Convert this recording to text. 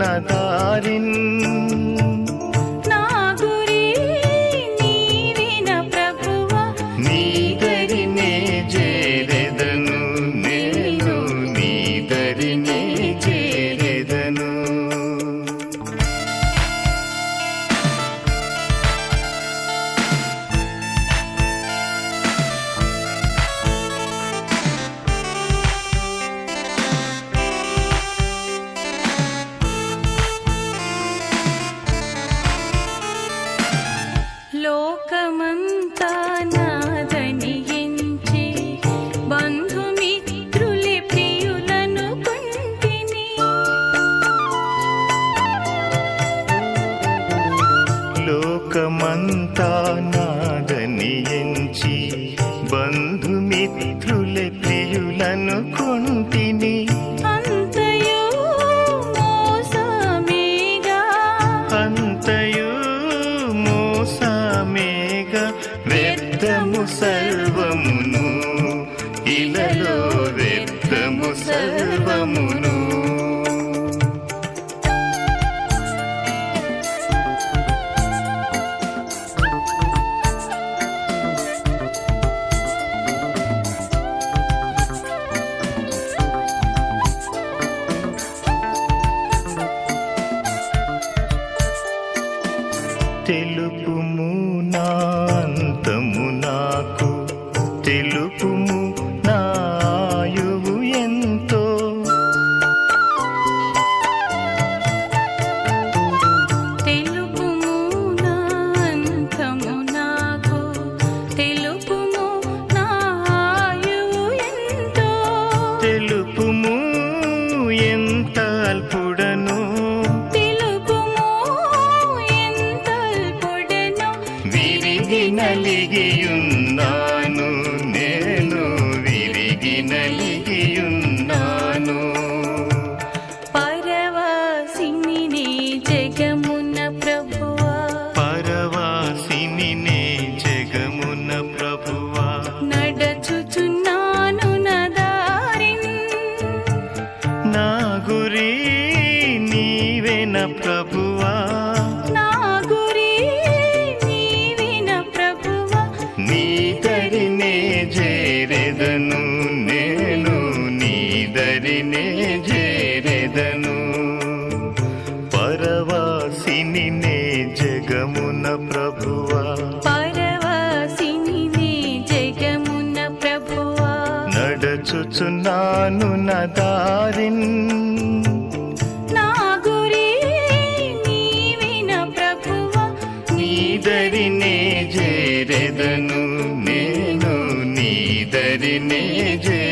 నడచుచున్నాను లోకమంతా నాదని ఎంచి బంధుమిత్రుల ప్రియులను కొంటిని అంతయు మోసమేగా. అంతయు మోసమేగ వ్యర్థము సర్వమును ఇలలో వ్యర్థము సర్వమును. తెలుపుము నాంతము నాకు. తెలుపుము విరిగి నలిగియున్నాను నేను విరిగి నలిగియున్నాను పరవాసిని జగమున ప్రభువా. పరవాసిని జగమున ప్రభువా. నడచుచున్నాను నదారిన్ నా గురి నీవేన ప్రభువా. దరినే చేరెదను. పరవాసిని నే జగమున ప్రభువా. పరవాసిని నీ జగమున ప్రభువా. నడచుచున్నాను నా గురి నీవిన ప్రభువా. నీ దరినే చేరెదను. నేను నీ దరినే చే